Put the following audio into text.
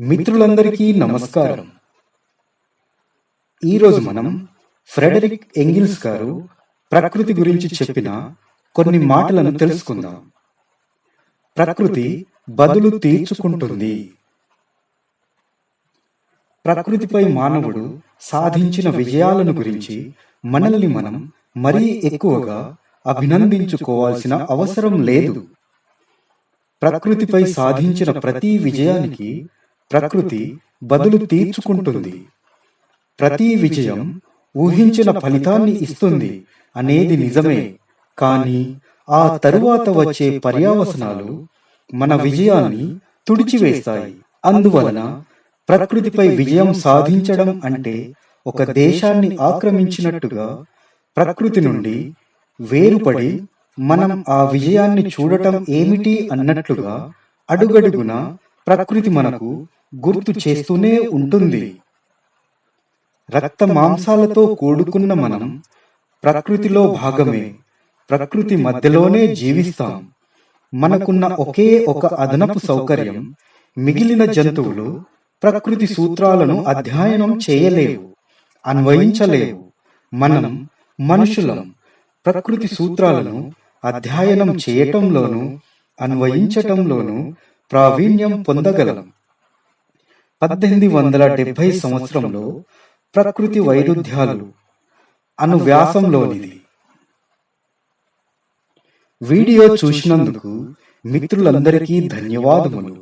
మిత్రులందరికీ నమస్కారం. ఈరోజు మనం ఫ్రెడరిక్ ఎంగిల్స్ గారు ప్రకృతి గురించి చెప్పిన కొన్ని మాటలను తెలుసుకుందాం. ప్రకృతి బదులు తీర్చుకుంటుంది. ప్రకృతిపై మానవుడు సాధించిన విజయాలను గురించి మనల్ని మనం మరీ ఎక్కువగా అభినందించుకోవాల్సిన అవసరం లేదు. ప్రకృతిపై సాధించిన ప్రతి విజయానికి ప్రకృతి బదులు తీర్చుకుంటుంది. ప్రతి విజయం ఊహించిన ఫలితాన్ని ఇస్తుంది అనేది నిజమే. కానీ ఆ తరువాత వచ్చే పర్యావసనాలు మన విజయాన్ని తుడిచివేస్తాయి. అందువలన ప్రకృతిపై విజయం సాధించడం అంటే ఒక దేశాన్ని ఆక్రమించినట్టుగా ప్రకృతి నుండి వేరుపడి మనం ఆ విజయాన్ని చూడటం ఏమిటి అన్నట్లుగా అడుగడుగున ప్రకృతి మనకు గుర్తు చేస్తూనే ఉంటుంది. రక్త మాంసాలతో కూడుకున్న మనం ప్రకృతిలో భాగమే. ప్రకృతి మధ్యలోనే జీవిస్తాం. మనకున్న ఒకే ఒక అదనపు సౌకర్యం మిగిలిన జంతువులు ప్రకృతి సూత్రాలను అధ్యయనం చేయలేవు అన్వయించలేవు. మనం మనుషులం ప్రకృతి సూత్రాలను అధ్యయనం చేయటంలోనూ అన్వయించటంలోనూ ప్రావీణ్యం పొందగలం. పద్దెనిమిది వందల డెబ్బై సంవత్సరంలో ప్రకృతి వైరుధ్యాలు అను వ్యాసంలోనిది వీడియో చూసినందుకు మిత్రులందరికీ ధన్యవాదములు.